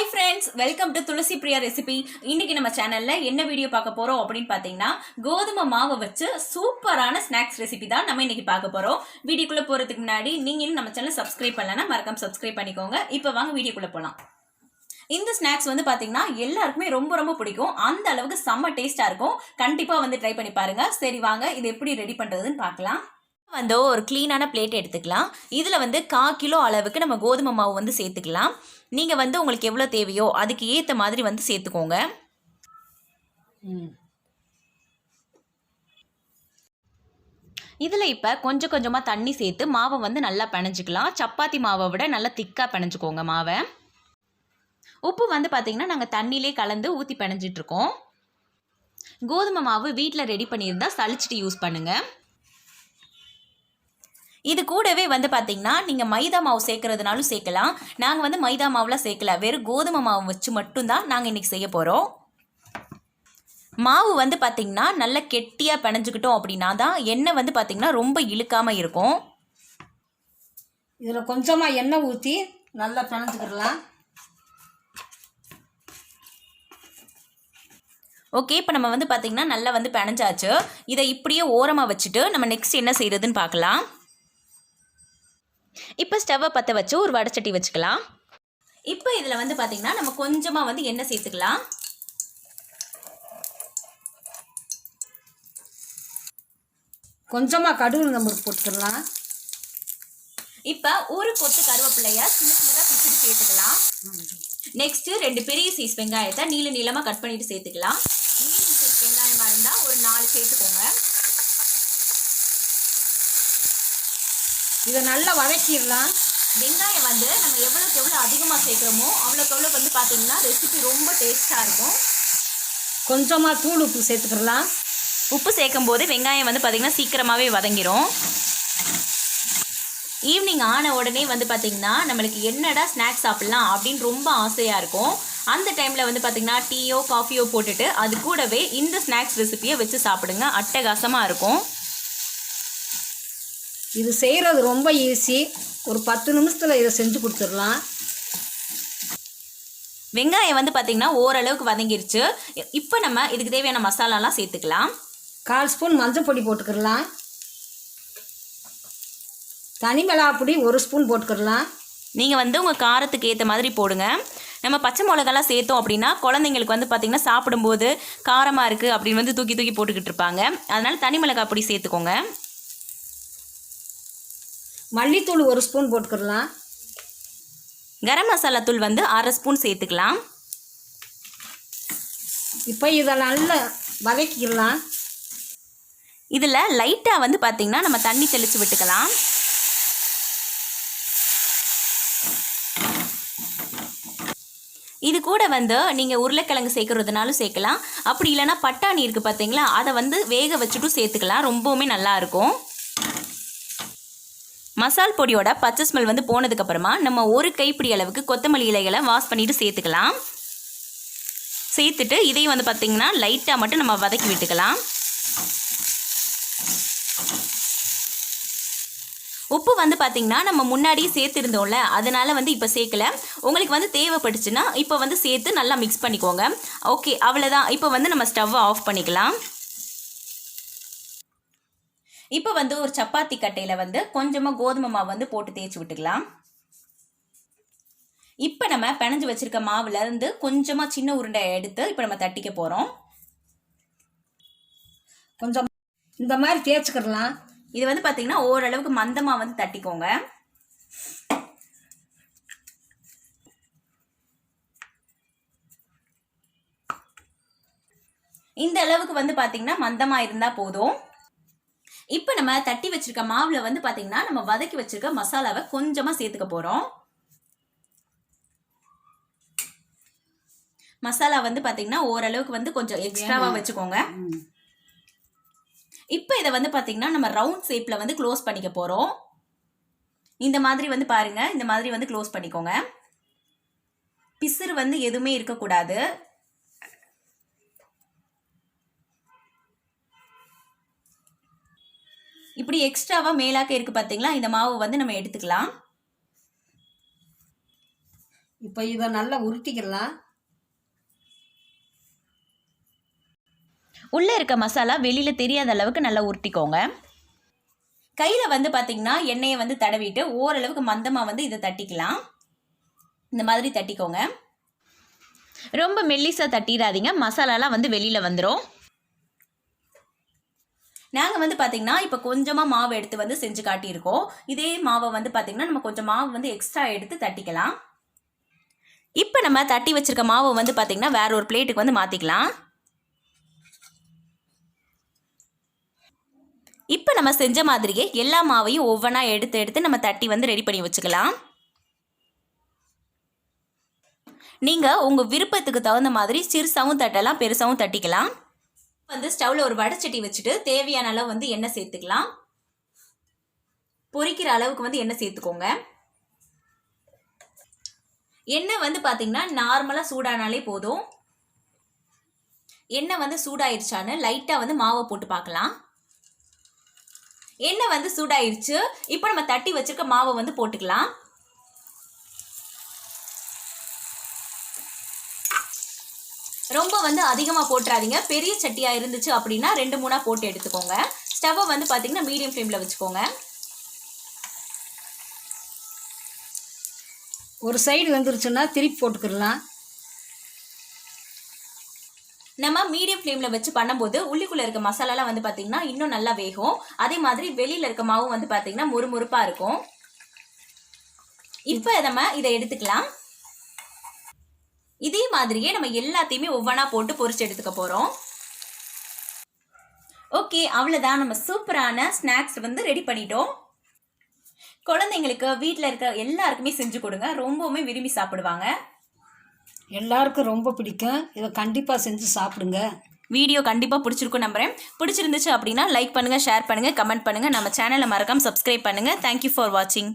Hi friends welcome to Thulasi Priya recipe இன்னைக்கு நம்ம சேனல்ல என்ன வீடியோ பார்க்க போறோம் அப்படின்னு பார்த்தீங்கன்னா கோதுமை மாவை வச்சு சூப்பரான ஸ்நாக்ஸ் ரெசிபி தான் நம்ம இன்னைக்கு பார்க்க போறோம். வீடியோக்குள்ள போறதுக்கு முன்னாடி நீங்களும் நம்ம சேனல் சப்ஸ்கிரைப் பண்ணலன்னா மறக்காம சப்ஸ்கிரைப் பண்ணிக்கோங்க. இப்போ வாங்க வீடியோக்குள்ள போலாம். இந்த ஸ்நாக்ஸ் வந்து பாத்தீங்கன்னா எல்லாருக்குமே ரொம்ப ரொம்ப பிடிக்கும். அந்த அளவுக்கு செம்ம டேஸ்டா இருக்கும். கண்டிப்பா வந்து ட்ரை பண்ணி பாருங்க. சரி வாங்க இது எப்படி ரெடி பண்றதுன்னு பார்க்கலாம். வந்து ஒரு க்ளீனான பிளேட் எடுத்துக்கலாம். இதில் வந்து கா கிலோ அளவுக்கு நம்ம கோதுமை மாவு வந்து சேர்த்துக்கலாம். நீங்கள் வந்து உங்களுக்கு எவ்வளோ தேவையோ அதுக்கு ஏற்ற மாதிரி வந்து சேர்த்துக்கோங்க. இதில் இப்போ கொஞ்சம் கொஞ்சமாக தண்ணி சேர்த்து மாவை வந்து நல்லா பிணைஞ்சிக்கலாம். சப்பாத்தி மாவை விட நல்லா திக்காக பிணைஞ்சிக்கோங்க மாவை. உப்பு வந்து பார்த்திங்கன்னா நாங்கள் தண்ணியிலே கலந்து ஊற்றி பிணைஞ்சிட்ருக்கோம் கோதுமை மாவு வீட்டில் ரெடி பண்ணியிருந்தால் சளிச்சிட்டு யூஸ் பண்ணுங்கள் இது கூடவே வந்து பார்த்தீங்கன்னா நீங்கள் மைதா மாவு சேர்க்கறதுனாலும் சேர்க்கலாம். நாங்கள் வந்து மைதா மாவுலாம் சேர்க்கல. வெறும் கோதுமை மாவு வச்சு மட்டும்தான் நாங்கள் இன்றைக்கி செய்ய போகிறோம் மாவு வந்து பார்த்திங்கன்னா நல்லா கெட்டியாக பிணைஞ்சுக்கிட்டோம் அப்படின்னா தான் எண்ணெய் வந்து பார்த்திங்கன்னா ரொம்ப இழுக்காமல் இருக்கும். இதில் கொஞ்சமாக எண்ணெய் ஊற்றி நல்லா பிணைஞ்சுக்கிடலாம் ஓகே இப்போ நம்ம வந்து பார்த்திங்கன்னா நல்லா வந்து பிணைஞ்சாச்சு இதை இப்படியே ஓரமாக வச்சுட்டு நம்ம நெக்ஸ்ட் என்ன செய்கிறதுன்னு பார்க்கலாம் இப்போ ஸ்டவ்வை பற்ற வச்சு ஒரு வடைச்சட்டி வச்சுக்கலாம். இப்போ இதில் வந்து பார்த்திங்கன்னா நம்ம கொஞ்சமாக வந்து எண்ணெய் சேர்த்துக்கலாம். கொஞ்சமாக கடுகு நம்ம போட்டுக்கிடலாம் இப்போ ஒரு கொத்து கருவேப்பிலைய சின்ன சின்னதாக பிச்சுட்டு சேர்த்துக்கலாம். நெக்ஸ்ட்டு ரெண்டு பெரிய சைஸ் வெங்காயத்தை நீள நீளமாக கட் பண்ணிட்டு சேர்த்துக்கலாம். மீடியம் சைஸ் வெங்காயமாக இருந்தால் ஒரு நாலு சேர்த்துக்கோங்க. இதை நல்லா வதக்கிடலாம். வெங்காயம் வந்து நம்ம எவ்வளோக்கு எவ்வளோ அதிகமாக சேர்க்குறோமோ அவ்வளோக்கு எவ்வளோ வந்து பார்த்திங்கன்னா ரெசிபி ரொம்ப டேஸ்ட்டாக இருக்கும். கொஞ்சமாக தூள் உப்பு சேர்த்துக்கிடலாம் உப்பு சேர்க்கும் போது வெங்காயம் வந்து பார்த்திங்கன்னா சீக்கிரமாகவே வதங்கிடும் ஈவினிங் ஆன உடனே வந்து பார்த்திங்கன்னா நம்மளுக்கு என்னடா ஸ்நாக்ஸ் சாப்பிட்லாம் அப்படின்னு ரொம்ப ஆசையாக இருக்கும். அந்த டைமில் வந்து பார்த்திங்கன்னா டீயோ காஃபியோ போட்டுட்டு அது கூடவே இந்த ஸ்நாக்ஸ் ரெசிபியை வச்சு சாப்பிடுங்க. அட்டகாசமாக இருக்கும். இது செய்கிறது ரொம்ப ஈஸி ஒரு பத்து நிமிஷத்தில் இதை செஞ்சு கொடுத்துடலாம். வெங்காயம் வந்து பார்த்திங்கன்னா ஓரளவுக்கு வதங்கிருச்சு. இப்போ நம்ம இதுக்கு தேவையான மசாலாலாம் சேர்த்துக்கலாம். கால் ஸ்பூன் மஞ்சள் பொடி போட்டுக்கிடலாம். தனி மிளகா பொடி ஒரு ஸ்பூன் போட்டுக்கிடலாம். நீங்கள் வந்து உங்கள் காரத்துக்கு ஏற்ற மாதிரி போடுங்க. நம்ம பச்சை மிளகாலாம் சேர்த்தோம் அப்படின்னா குழந்தைங்களுக்கு வந்து பார்த்திங்கன்னா சாப்பிடும்போது காரமாக இருக்குது அப்படின்னு வந்து தூக்கி தூக்கி போட்டுக்கிட்டு இருப்பாங்க. அதனால் தனி மிளகாய் பொடி சேர்த்துக்கோங்க. மல்லித்தூள் ஒரு ஸ்பூன் போட்டுக்கிடலாம் கரம் மசாலா தூள் வந்து அரை ஸ்பூன் சேர்த்துக்கலாம். இப்போ இதை நல்லா வதக்கிடலாம் இதில் லைட்டாக வந்து பார்த்திங்கன்னா நம்ம தண்ணி தெளித்து விட்டுக்கலாம். இது கூட வந்து நீங்கள் உருளைக்கிழங்கு சேர்க்குறதுனாலும் சேர்க்கலாம். அப்படி இல்லைன்னா பட்டாணி இருக்குது பார்த்தீங்களா? அதை வந்து வேக வச்சுட்டும் சேர்த்துக்கலாம். ரொம்பவுமே நல்லா இருக்கும். மசால் பொடியோட பச்சை ஸ்மெல் வந்து போனதுக்கப்புறமா நம்ம ஒரு கைப்பிடி அளவுக்கு கொத்தமல்லி இலைகளை வாஷ் பண்ணிட்டு சேர்த்துக்கலாம். சேர்த்துட்டு இதையும் வந்து பார்த்திங்கன்னா லைட்டாக மட்டும் நம்ம வதக்கி விட்டுக்கலாம். உப்பு வந்து பார்த்திங்கன்னா நம்ம முன்னாடியே சேர்த்துருந்தோம்ல அதனால் வந்து இப்போ சேர்க்கல. உங்களுக்கு வந்து தேவைப்பட்டுச்சுன்னா இப்போ வந்து சேர்த்து நல்லா மிக்ஸ் பண்ணிக்கோங்க. ஓகே அவ்வளோதான் இப்போ வந்து நம்ம ஸ்டவ்வை ஆஃப் பண்ணிக்கலாம். இப்போ வந்து ஒரு சப்பாத்தி கட்டையில் வந்து கொஞ்சமாக கோதுமை மாவு வந்து போட்டு தேய்ச்சி விட்டுக்கலாம். இப்போ நம்ம பிணைஞ்சு வச்சுருக்க மாவுலேருந்து கொஞ்சமாக சின்ன உருண்டை எடுத்து இப்போ நம்ம தட்டிக்க போகிறோம் கொஞ்சம் இந்த மாதிரி தேய்ச்சிக்கிடலாம். இது வந்து பார்த்தீங்கன்னா ஓரளவுக்கு மந்தமாக வந்து தட்டிக்கோங்க. இந்த அளவுக்கு வந்து பார்த்தீங்கன்னா மந்தமாக இருந்தால் போதும். இப்போ நம்ம தட்டி வச்சிருக்க மாவில் வந்து பார்த்தீங்கன்னா நம்ம வதக்கி வச்சிருக்க மசாலாவை கொஞ்சமாக சேர்த்துக்க போகிறோம் மசாலா வந்து பார்த்தீங்கன்னா ஓரளவுக்கு வந்து கொஞ்சம் எக்ஸ்ட்ராவாக வச்சுக்கோங்க. இப்போ இதை வந்து பார்த்தீங்கன்னா நம்ம ரவுண்ட் ஷேப்பில் வந்து க்ளோஸ் பண்ணிக்க போகிறோம் இந்த மாதிரி வந்து பாருங்க இந்த மாதிரி வந்து க்ளோஸ் பண்ணிக்கோங்க. பிசுறு வந்து எதுவுமே இருக்கக்கூடாது. இப்படி எக்ஸ்ட்ராவாக மேலாக்க இருக்குது பார்த்தீங்களா இந்த மாவு வந்து நம்ம எடுத்துக்கலாம். இப்போ இதை நல்லா உருட்டிக்கலாம். உள்ளே இருக்க மசாலா வெளியில் தெரியாத அளவுக்கு நல்லா உருட்டிக்கோங்க. கையில் வந்து பார்த்தீங்கன்னா எண்ணெயை வந்து தடவிட்டு ஓரளவுக்கு மந்தமாக வந்து இதை தட்டிக்கலாம். இந்த மாதிரி தட்டிக்கோங்க. ரொம்ப மெல்லிசாக தட்டிடாதீங்க. மசாலாலாம் வந்து வெளியில் வந்துடும் நாங்கள் வந்து பார்த்தீங்கன்னா இப்போ கொஞ்சமாக மாவு எடுத்து வந்து செஞ்சு காட்டியிருக்கோம். இதே மாவை வந்து பார்த்தீங்கன்னா நம்ம கொஞ்சம் மாவு வந்து எக்ஸ்ட்ரா எடுத்து தட்டிக்கலாம். இப்போ நம்ம தட்டி வச்சிருக்க மாவை வந்து பார்த்தீங்கன்னா வேற ஒரு பிளேட்டுக்கு வந்து மாற்றிக்கலாம் இப்போ நம்ம செஞ்ச மாதிரியே எல்லா மாவையும் ஒவ்வொன்றா எடுத்து எடுத்து நம்ம தட்டி வந்து ரெடி பண்ணி வச்சுக்கலாம். நீங்கள் உங்கள் விருப்பத்துக்கு தகுந்த மாதிரி சிறுசாவும் தட்டலாம் பெருசாகவும் தட்டிக்கலாம். வந்து ஸ்டவ்வில் ஒரு வடைச்சட்டி வச்சுட்டு தேவையான அளவு வந்து எண்ணெய் சேர்த்துக்கலாம். பொரிக்கிற அளவுக்கு வந்து எண்ணெய் சேர்த்துக்கோங்க. எண்ணெய் வந்து பார்த்தீங்கன்னா நார்மலாக சூடானாலே போதும். எண்ணெய் வந்து சூடாயிருச்சான்னு லைட்டாக வந்து மாவை போட்டு பார்க்கலாம் எண்ணெய் வந்து சூடாயிருச்சு. இப்போ நம்ம தட்டி வச்சிருக்க மாவை வந்து போட்டுக்கலாம். ரொம்ப வந்து அதிகமாக போட்டுறாதீங்க. பெரிய சட்டியாக இருந்துச்சு அப்படின்னா ரெண்டு மூணாக போட்டு எடுத்துக்கோங்க. ஸ்டவ்வை வந்து பார்த்தீங்கன்னா மீடியம் ஃப்ளேமில் வச்சுக்கோங்க. ஒரு சைடு வந்துருச்சுன்னா திருப்பி போட்டுக்கிடலாம். நம்ம மீடியம் ஃப்ளேமில் வச்சு பண்ணும்போது உள்ளிக்குள்ளே இருக்க மசாலாலாம் வந்து பார்த்தீங்கன்னா இன்னும் நல்லா வேகும். அதே மாதிரி வெளியில் இருக்க மாவும் வந்து பார்த்தீங்கன்னா முறுமுறுப்பாக இருக்கும். இப்போ நம்ம இதை எடுத்துக்கலாம். இதே மாதிரியே நம்ம எல்லாத்தையுமே ஒவ்வொன்றா போட்டு பொரிச்சு எடுத்துக்க போகிறோம் ஓகே அவ்வளோதான் நம்ம சூப்பரான ஸ்நாக்ஸ் வந்து ரெடி பண்ணிட்டோம். குழந்தைங்களுக்கு வீட்டில் இருக்க எல்லாருக்குமே செஞ்சு கொடுங்க. ரொம்பவுமே விரும்பி சாப்பிடுவாங்க. எல்லாருக்கும் ரொம்ப பிடிக்கும். இதை கண்டிப்பாக செஞ்சு சாப்பிடுங்க. வீடியோ கண்டிப்பாக பிடிச்சிருக்கும் நம்புறேன். பிடிச்சிருந்துச்சு அப்படின்னா லைக் பண்ணுங்கள் ஷேர் பண்ணுங்கள் கமெண்ட் பண்ணுங்கள் நம்ம சேனலை மறக்காம சப்ஸ்கிரைப் பண்ணுங்கள் தேங்க்யூ ஃபார் வாட்சிங்